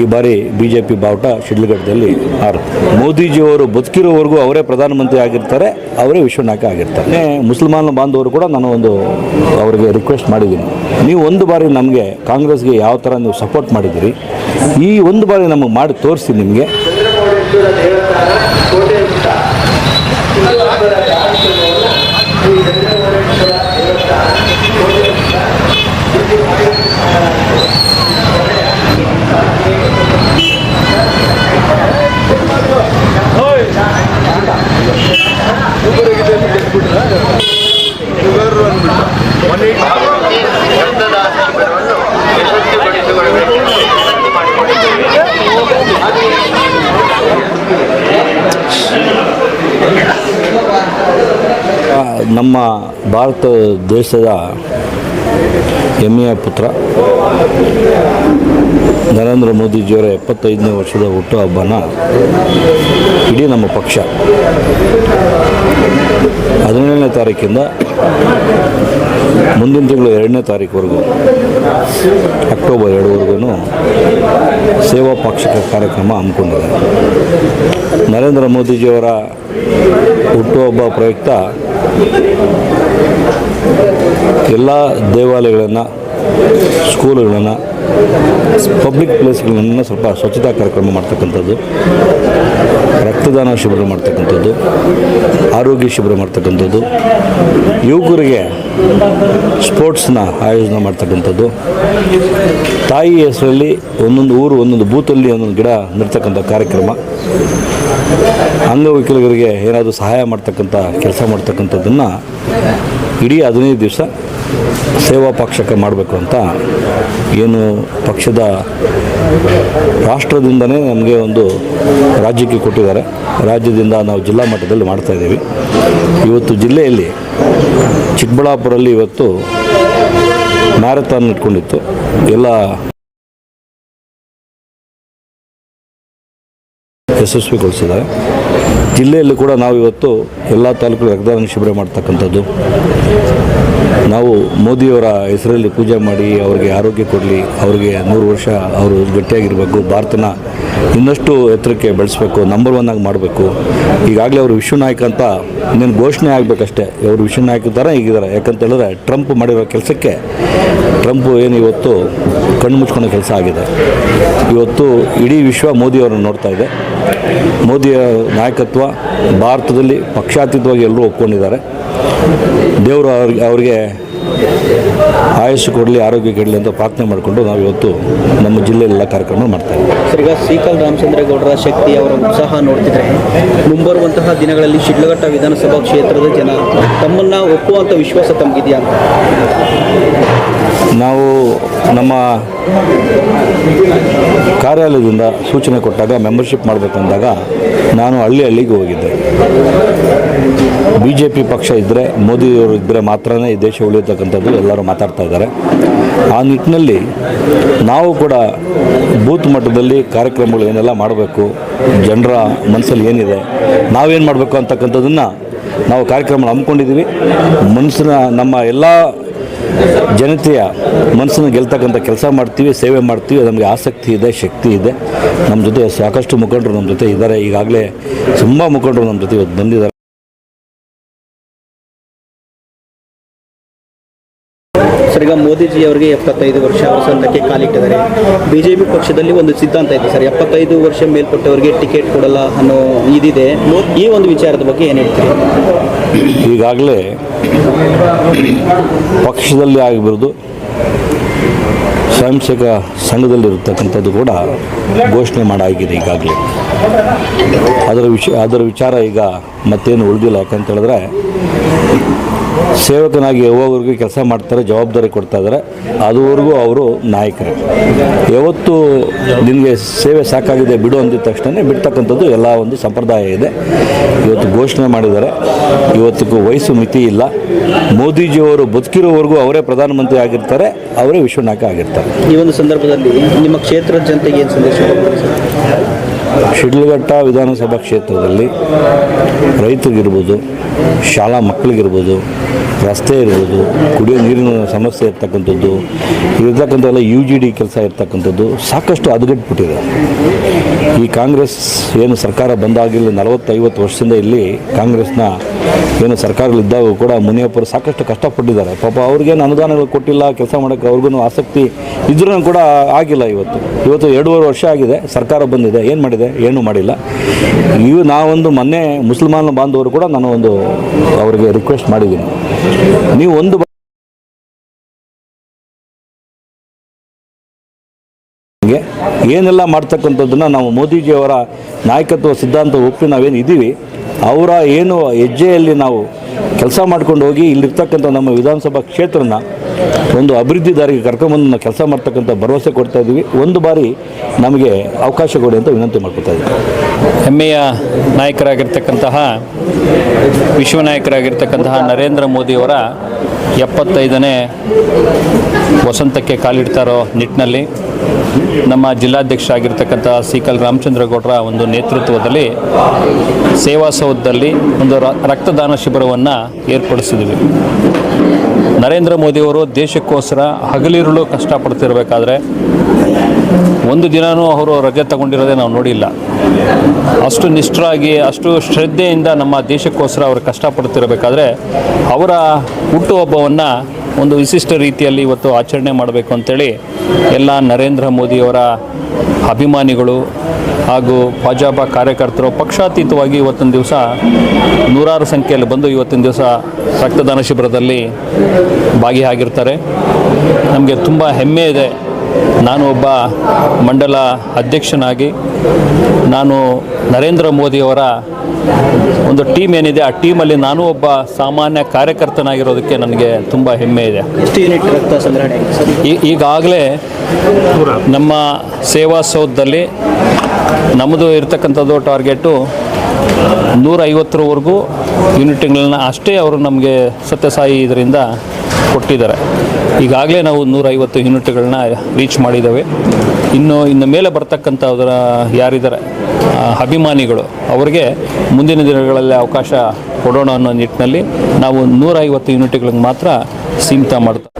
ಈ ಬಾರಿ B J P ಬಾವುಟ ಶಿಡ್ಲಘಟ್ಟದಲ್ಲಿ ಆರು. ಮೋದಿಜಿಯವರು ಬದುಕಿರೋವರೆಗೂ ಅವರೇ ಪ್ರಧಾನಮಂತ್ರಿ ಆಗಿರ್ತಾರೆ ಅವರೇ ವಿಶ್ವನಾಯಕ ಆಗಿರ್ತಾರೆ. ಮುಸಲ್ಮಾನ ಬಾಂಧವರು ಕೂಡ ನಾನು ಒಂದು ಅವರಿಗೆ ರಿಕ್ವೆಸ್ಟ್ ಮಾಡಿದ್ದೀನಿ. ನೀವು ಒಂದು ಬಾರಿ ನಮಗೆ ಕಾಂಗ್ರೆಸ್ಗೆ ಯಾವ ಥರ ನೀವು ಸಪೋರ್ಟ್ ಮಾಡಿದ್ದೀರಿ ಈ ಒಂದು ಬಾರಿ ನಮಗೆ ಮಾಡಿ ತೋರಿಸಿ ನಿಮಗೆ. ನಮ್ಮ ಭಾರತ ದೇಶದ ಹೆಮ್ಮೆಯ ಪುತ್ರ ನರೇಂದ್ರ ಮೋದಿಜಿಯವರ ಎಪ್ಪತ್ತೈದನೇ ವರ್ಷದ ಹುಟ್ಟುಹಬ್ಬನ ಇಡೀ ನಮ್ಮ ಪಕ್ಷ ಹದಿನೇಳನೇ ತಾರೀಕಿಂದ ಮುಂದಿನ ತಿಂಗಳು ಎರಡನೇ ತಾರೀಕುವರೆಗೂ ಅಕ್ಟೋಬರ್ ಎರಡುವರೆಗೂ ಸೇವಾ ಪಾಕ್ಷಿಕ ಕಾರ್ಯಕ್ರಮ ಹಮ್ಮಿಕೊಂಡಿದೆ. ನರೇಂದ್ರ ಮೋದಿಜಿಯವರ ಹುಟ್ಟುಹಬ್ಬ ಪ್ರಯುಕ್ತ ಎಲ್ಲ ದೇವಾಲಯಗಳನ್ನು ಸ್ಕೂಲುಗಳನ್ನು ಪಬ್ಲಿಕ್ ಪ್ಲೇಸ್ಗಳನ್ನು ಸ್ವಲ್ಪ ಸ್ವಚ್ಛತಾ ಕಾರ್ಯಕ್ರಮ ಮಾಡ್ತಕ್ಕಂಥದ್ದು, ರಕ್ತದಾನ ಶಿಬಿರ ಮಾಡ್ತಕ್ಕಂಥದ್ದು, ಆರೋಗ್ಯ ಶಿಬಿರ ಮಾಡ್ತಕ್ಕಂಥದ್ದು, ಯುವಕರಿಗೆ ಸ್ಪೋರ್ಟ್ಸ್ನ ಆಯೋಜನೆ ಮಾಡ್ತಕ್ಕಂಥದ್ದು, ತಾಯಿ ಹೆಸರಲ್ಲಿ ಒಂದೊಂದು ಊರು, ಒಂದೊಂದು ಬೂತಲ್ಲಿ ಒಂದೊಂದು ಗಿಡ ನೆಡ್ತಕ್ಕಂಥ ಕಾರ್ಯಕ್ರಮ. ಅಂಗವಿಕಲರಿಗೆ ಏನಾದರೂ ಸಹಾಯ ಮಾಡ್ತಕ್ಕಂಥ ಕೆಲಸ ಮಾಡ್ತಕ್ಕಂಥದ್ದನ್ನು ಇಡೀ ಹದಿನೈದು ದಿವಸ ಸೇವಾ ಪಕ್ಷಕ್ಕೆ ಮಾಡಬೇಕು ಅಂತ ಏನು ಪಕ್ಷದ ರಾಷ್ಟ್ರದಿಂದನೇ ನಮಗೆ ಒಂದು ರಾಜ್ಯಕ್ಕೆ ಕೊಟ್ಟಿದ್ದಾರೆ. ರಾಜ್ಯದಿಂದ ನಾವು ಜಿಲ್ಲಾ ಮಟ್ಟದಲ್ಲಿ ಮಾಡ್ತಾಯಿದ್ದೀವಿ ಇವತ್ತು ಜಿಲ್ಲೆಯಲ್ಲಿ ಚಿಕ್ಕಬಳ್ಳಾಪುರಲ್ಲಿ ಇವತ್ತು ಮ್ಯಾರಥಾನ್ ಇಟ್ಕೊಂಡಿತ್ತು. ಎಲ್ಲ ಯಶಸ್ವಿಗೊಳಿಸಿದ್ದಾರೆ. ಜಿಲ್ಲೆಯಲ್ಲಿ ಕೂಡ ನಾವು ಇವತ್ತು ಎಲ್ಲ ತಾಲೂಕುಗಳ ರಕ್ತದಾನ ಶಿಬಿರ ಮಾಡ್ತಕ್ಕಂಥದ್ದು. ನಾವು ಮೋದಿಯವರ ಹೆಸರಲ್ಲಿ ಪೂಜೆ ಮಾಡಿ ಅವರಿಗೆ ಆರೋಗ್ಯ ಕೊಡಲಿ, ಅವರಿಗೆ ನೂರು ವರ್ಷ ಅವರು ಗಟ್ಟಿಯಾಗಿರಬೇಕು. ಭಾರತನ ಇನ್ನಷ್ಟು ಎತ್ತರಕ್ಕೆ ಬೆಳೆಸಬೇಕು ನಂಬರ್ ಒನ್ ಆಗಿ ಮಾಡಬೇಕು. ಈಗಾಗಲೇ ಅವರು ವಿಶ್ವ ನಾಯಕ ಅಂತ ಇನ್ನೇನು ಘೋಷಣೆ ಆಗಬೇಕಷ್ಟೇ. ಅವರು ವಿಶ್ವ ನಾಯಕ ಥರ ಈಗಿದ್ದಾರೆ. ಯಾಕಂತ ಹೇಳಿದ್ರೆ ಟ್ರಂಪ್ ಮಾಡಿರೋ ಕೆಲಸಕ್ಕೆ ಟ್ರಂಪ್ ಏನು ಇವತ್ತು ಕಣ್ಣು ಮುಚ್ಕೊಳ್ಳೋ ಕೆಲಸ ಆಗಿದೆ. ಇವತ್ತು ಇಡೀ ವಿಶ್ವ ಮೋದಿಯವರನ್ನು ನೋಡ್ತಾ ಇದೆ. ಮೋದಿಯ ನಾಯಕತ್ವ ಭಾರತದಲ್ಲಿ ಪಕ್ಷಾತೀತವಾಗಿ ಎಲ್ಲರೂ ಒಪ್ಕೊಂಡಿದ್ದಾರೆ. ದೇವರು ಅವ್ರಿಗೆ ಅವರಿಗೆ ಆಯುಷ್ಯ ಕೊಡಲಿ ಆರೋಗ್ಯ ಕೊಡಲಿ ಅಂತ ಪ್ರಾರ್ಥನೆ ಮಾಡಿಕೊಂಡು ನಾವು ಇವತ್ತು ನಮ್ಮ ಜಿಲ್ಲೆಯಲ್ಲೆಲ್ಲ ಕಾರ್ಯಕ್ರಮ ಮಾಡ್ತಾ ಇದ್ದೀವಿ. ಸರ್ ಈಗ ಸೀಕಲ್ ರಾಮಚಂದ್ರೇಗೌಡರ ಶಕ್ತಿ ಅವರ ಉತ್ಸಾಹ ನೋಡ್ತಿದ್ರೆ ಮುಂಬರುವಂತಹ ದಿನಗಳಲ್ಲಿ ಶಿಡ್ಲಘಟ್ಟ ವಿಧಾನಸಭಾ ಕ್ಷೇತ್ರದ ಜನ ತಮ್ಮನ್ನ ಒಪ್ಪುವಂತ ವಿಶ್ವಾಸ ತಮಗಿದೆಯಾ? ಅಂತ ನಾವು ನಮ್ಮ ಕಾರ್ಯಾಲಯದಿಂದ ಸೂಚನೆ ಕೊಟ್ಟಾಗ ಮೆಂಬರ್ಶಿಪ್ ಮಾಡಬೇಕಂದಾಗ ನಾನು ಹಳ್ಳಿ ಹಳ್ಳಿಗೆ ಹೋಗಿದ್ದೆ. ಬಿ ಜೆ ಪಿ ಪಕ್ಷ ಇದ್ದರೆ ಮೋದಿಯವರು ಇದ್ದರೆ ಮಾತ್ರನೇ ಈ ದೇಶ ಉಳಿಯತಕ್ಕಂಥದ್ದು ಎಲ್ಲರೂ ಮಾತಾಡ್ತಾ ಇದ್ದಾರೆ. ಆ ನಿಟ್ಟಿನಲ್ಲಿ ನಾವು ಕೂಡ ಬೂತ್ ಮಟ್ಟದಲ್ಲಿ ಕಾರ್ಯಕ್ರಮಗಳು ಏನೆಲ್ಲ ಮಾಡಬೇಕು, ಜನರ ಮನಸ್ಸಲ್ಲಿ ಏನಿದೆ, ನಾವೇನು ಮಾಡಬೇಕು ಅಂತಕ್ಕಂಥದ್ದನ್ನು ನಾವು ಕಾರ್ಯಕ್ರಮ ಹಮ್ಮಿಕೊಂಡಿದ್ದೀವಿ. ಮನಸ್ಸಿನ ನಮ್ಮ ಎಲ್ಲ ಜನತೆಯ ಮನಸ್ಸನ್ನು ಗೆಲ್ತಕ್ಕಂಥ ಕೆಲಸ ಮಾಡ್ತೀವಿ, ಸೇವೆ ಮಾಡ್ತೀವಿ, ನಮಗೆ ಆಸಕ್ತಿ ಇದೆ, ಶಕ್ತಿ ಇದೆ. ನಮ್ಮ ಜೊತೆ ಸಾಕಷ್ಟು ಮುಖಂಡರು ನಮ್ಮ ಜೊತೆ ಇದ್ದಾರೆ. ಈಗಾಗಲೇ ತುಂಬ ಮುಖಂಡರು ನಮ್ಮ ಜೊತೆ ಇವತ್ತು ಬಂದಿದ್ದಾರೆ. ಸರ್ ಈಗ ಮೋದಿಜಿ ಅವರಿಗೆ ಎಪ್ಪತ್ತೈದು ವರ್ಷ ಅವರ ಸಂತಕ್ಕೆ ಕಾಲಿಟ್ಟಿದ್ದಾರೆ ಬಿಜೆಪಿ ಪಕ್ಷದಲ್ಲಿ ಒಂದು ಸಿದ್ಧಾಂತ ಇದೆ ಸರ್, ಎಪ್ಪತ್ತೈದು ವರ್ಷ ಮೇಲ್ಪಟ್ಟವರಿಗೆ ಟಿಕೆಟ್ ಕೊಡಲ್ಲ ಅನ್ನೋ ಇದಿದೆ. ಈ ಒಂದು ವಿಚಾರದ ಬಗ್ಗೆ ಏನು ಹೇಳ್ತೀರಿ? ಈಗಾಗಲೇ ಪಕ್ಷದಲ್ಲಿ ಆಗಿರ್ಬೋದು ಸ್ವಯಂಸೇವಕ ಸಂಘದಲ್ಲಿರ್ತಕ್ಕಂಥದ್ದು ಕೂಡ ಘೋಷಣೆ ಮಾಡಾಗಿದೆ ಈಗಾಗಲೇ. ಅದರ ವಿಷಯ ಅದರ ವಿಚಾರ ಈಗ ಮತ್ತೇನು ಉಳಿದಿಲ್ಲ ಯಾಕಂತ ಹೇಳಿದ್ರೆ ಸೇವಕನಾಗಿ ಯಾವವರೆಗೂ ಕೆಲಸ ಮಾಡ್ತಾರೆ, ಜವಾಬ್ದಾರಿ ಕೊಡ್ತಾ ಇದ್ದಾರೆ ಅದುವರೆಗೂ ಅವರು ನಾಯಕರೇ. ಯಾವತ್ತು ನಿಮಗೆ ಸೇವೆ ಸಾಕಾಗಿದೆ ಬಿಡು ಅಂದಿದ ತಕ್ಷಣ ಬಿಡ್ತಕ್ಕಂಥದ್ದು ಎಲ್ಲ ಒಂದು ಸಂಪ್ರದಾಯ ಇದೆ. ಇವತ್ತು ಘೋಷಣೆ ಮಾಡಿದ್ದಾರೆ. ಇವತ್ತಿಗೂ ವಯಸ್ಸು ಮಿತಿ ಇಲ್ಲ. ಮೋದಿಜಿಯವರು ಬದುಕಿರೋವರೆಗೂ ಅವರೇ ಪ್ರಧಾನಮಂತ್ರಿ ಆಗಿರ್ತಾರೆ. ಅವರೇ ವಿಶ್ವನಾಯಕ ಆಗಿರ್ತಾರೆ. ಈ ಒಂದು ಸಂದರ್ಭದಲ್ಲಿ ನಿಮ್ಮ ಕ್ಷೇತ್ರದ ಜನತೆಗೆ ಏನು ಸಂದೇಶ ಶಿಡ್ಲಘಟ್ಟ ವಿಧಾನಸಭಾ ಕ್ಷೇತ್ರದಲ್ಲಿ ರೈತರಿಗಿರ್ಬೋದು, ಶಾಲಾ ಮಕ್ಕಳಿಗಿರ್ಬೋದು, ರಸ್ತೆ ಇರ್ಬೋದು, ಕುಡಿಯೋ ನೀರಿನ ಸಮಸ್ಯೆ ಇರ್ತಕ್ಕಂಥದ್ದು ಇರ್ತಕ್ಕಂಥ ಎಲ್ಲ ಯು ಜಿ ಡಿ ಕೆಲಸ ಇರ್ತಕ್ಕಂಥದ್ದು ಸಾಕಷ್ಟು ಹದಗೆಟ್ಬಿಟ್ಟಿದೆ ಈ ಕಾಂಗ್ರೆಸ್ ಏನು ಸರ್ಕಾರ ಬಂದಾಗಿಲ್ಲ, ನಲವತ್ತೈವತ್ತು ವರ್ಷದಿಂದ ಇಲ್ಲಿ ಕಾಂಗ್ರೆಸ್ನ ಏನು ಸರ್ಕಾರಗಳಿದ್ದಾಗ ಕೂಡ ಮುನಿಯಪ್ಪರು ಸಾಕಷ್ಟು ಕಷ್ಟಪಟ್ಟಿದ್ದಾರೆ. ಪಾಪ ಅವ್ರಿಗೇನು ಅನುದಾನಗಳು ಕೊಟ್ಟಿಲ್ಲ, ಕೆಲಸ ಮಾಡೋಕ್ಕೆ ಅವ್ರಿಗೂ ಆಸಕ್ತಿ ಇದ್ರೂ ಕೂಡ ಆಗಿಲ್ಲ ಇವತ್ತು. ಇವತ್ತು ಎರಡೂವರೆ ವರ್ಷ ಆಗಿದೆ, ಸರ್ಕಾರ ಬಂದಿದೆ, ಏನು ಮಾಡಿದೆ? ಏನೂ ಮಾಡಿಲ್ಲ. ಇವು ನಾವೊಂದು ಮೊನ್ನೆ ಮುಸಲ್ಮಾನ ಬಾಂಧವರು ಕೂಡ ನಾನು ಒಂದು ಅವರಿಗೆ ರಿಕ್ವೆಸ್ಟ್ ಮಾಡಿದ್ದೀನಿ. ನೀವು ಒಂದು ಏನೆಲ್ಲ ಮಾಡ್ತಕ್ಕಂಥದ್ದನ್ನು ನಾವು ಮೋದಿಜಿಯವರ ನಾಯಕತ್ವ ಸಿದ್ಧಾಂತ ಒಪ್ಪಿ ನಾವೇನು ಇದ್ದೀವಿ ಅವರ ಏನು ಹೆಜ್ಜೆಯಲ್ಲಿ ನಾವು ಕೆಲಸ ಮಾಡ್ಕೊಂಡು ಹೋಗಿ ಇಲ್ಲಿರ್ತಕ್ಕಂಥ ನಮ್ಮ ವಿಧಾನಸಭಾ ಕ್ಷೇತ್ರನ ಒಂದು ಅಭಿವೃದ್ಧಿ ದಾರಿಗೆ ಕರ್ಕೊಂಬಂದು ನಾವು ಕೆಲಸ ಮಾಡ್ತಕ್ಕಂಥ ಭರವಸೆ ಕೊಡ್ತಾ ಇದ್ದೀವಿ. ಒಂದು ಬಾರಿ ನಮಗೆ ಅವಕಾಶ ಕೊಡಿ ಅಂತ ವಿನಂತಿ ಮಾಡ್ಕೊತಾ ಇದ್ದೀವಿ ಹೆಮ್ಮೆಯ ನಾಯಕರಾಗಿರ್ತಕ್ಕಂತಹ, ವಿಶ್ವ ನಾಯಕರಾಗಿರ್ತಕ್ಕಂತಹ ನರೇಂದ್ರ ಮೋದಿಯವರ ಎಪ್ಪತ್ತೈದನೇ ವಸಂತಕ್ಕೆ ಕಾಲಿಡ್ತಾರೋ ನಿಟ್ಟಿನಲ್ಲಿ ನಮ್ಮ ಜಿಲ್ಲಾಧ್ಯಕ್ಷ ಆಗಿರ್ತಕ್ಕಂಥ ಸಿಕಲ್ ರಾಮಚಂದ್ರ ಗೌಡರ ಒಂದು ನೇತೃತ್ವದಲ್ಲಿ ಸೇವಾ ಸೌಧದಲ್ಲಿ ಒಂದು ರಕ್ತದಾನ ಶಿಬಿರವನ್ನು ಏರ್ಪಡಿಸಿದ್ವಿ. ನರೇಂದ್ರ ಮೋದಿಯವರು ದೇಶಕ್ಕೋಸ್ಕರ ಹಗಲಿರುಳು ಕಷ್ಟಪಡ್ತಿರಬೇಕಾದ್ರೆ ಒಂದು ದಿನವೂ ಅವರು ರಜೆ ತಗೊಂಡಿರೋದೇ ನಾವು ನೋಡಿಲ್ಲ. ಅಷ್ಟು ನಿಷ್ಠರಾಗಿ, ಅಷ್ಟು ಶ್ರದ್ಧೆಯಿಂದ ನಮ್ಮ ದೇಶಕ್ಕೋಸ್ಕರ ಅವರು ಕಷ್ಟಪಡ್ತಿರಬೇಕಾದ್ರೆ ಅವರ ಹುಟ್ಟುಹಬ್ಬವನ್ನು ಒಂದು ವಿಶಿಷ್ಟ ರೀತಿಯಲ್ಲಿ ಇವತ್ತು ಆಚರಣೆ ಮಾಡಬೇಕು ಅಂತೇಳಿ ಎಲ್ಲ ನರೇಂದ್ರ ಮೋದಿಯವರ ಅಭಿಮಾನಿಗಳು ಹಾಗೂ ಭಾಜಪ ಕಾರ್ಯಕರ್ತರು ಪಕ್ಷಾತೀತವಾಗಿ ಇವತ್ತಿನ ದಿವಸ ನೂರಾರು ಸಂಖ್ಯೆಯಲ್ಲಿ ಬಂದು ಇವತ್ತಿನ ದಿವಸ ರಕ್ತದಾನ ಶಿಬಿರದಲ್ಲಿ ಭಾಗಿಯಾಗಿರ್ತಾರೆ. ನಮಗೆ ತುಂಬ ಹೆಮ್ಮೆ ಇದೆ ನಾನು ಒಬ್ಬ ಮಂಡಲ ಅಧ್ಯಕ್ಷನಾಗಿ ನಾನು ನರೇಂದ್ರ ಮೋದಿಯವರ ಒಂದು ಟೀಮ್ ಏನಿದೆ ಆ ಟೀಮಲ್ಲಿ ನಾನು ಒಬ್ಬ ಸಾಮಾನ್ಯ ಕಾರ್ಯಕರ್ತನಾಗಿರೋದಕ್ಕೆ ನನಗೆ ತುಂಬ ಹೆಮ್ಮೆ ಇದೆ. ಈಗಾಗಲೇ ನಮ್ಮ ಸೇವಾ ಸೌಧದಲ್ಲಿ ನಮ್ಮದು ಇರ್ತಕ್ಕಂಥದ್ದು ಟಾರ್ಗೆಟು ನೂರೈವತ್ತರವರೆಗೂ ಯೂನಿಟ್ಗಳನ್ನ ಅಷ್ಟೇ ಅವರು ನಮಗೆ ಸತ್ಯಸಾಯಿ ಇದರಿಂದ ಕೊಟ್ಟಿದ್ದಾರೆ. ಈಗಾಗಲೇ ನಾವು ನೂರೈವತ್ತು ಯೂನಿಟ್ಗಳನ್ನ ರೀಚ್ ಮಾಡಿದ್ದೇವೆ. ಇನ್ನು ಇನ್ನು ಮೇಲೆ ಬರ್ತಕ್ಕಂಥದ್ರ ಯಾರಿದ್ದಾರೆ? ಆ, ಅಭಿಮಾನಿಗಳು. ಅವರಿಗೆ ಮುಂದಿನ ದಿನಗಳಲ್ಲಿ ಅವಕಾಶ ಕೊಡೋಣ ಅನ್ನೋ ನಿಟ್ಟಿನಲ್ಲಿ ನಾವು ನೂರೈವತ್ತು ಯೂನಿಟ್ಗಳಿಗೆ ಮಾತ್ರ ಸೀಮಿತ ಮಾಡ್ತಾ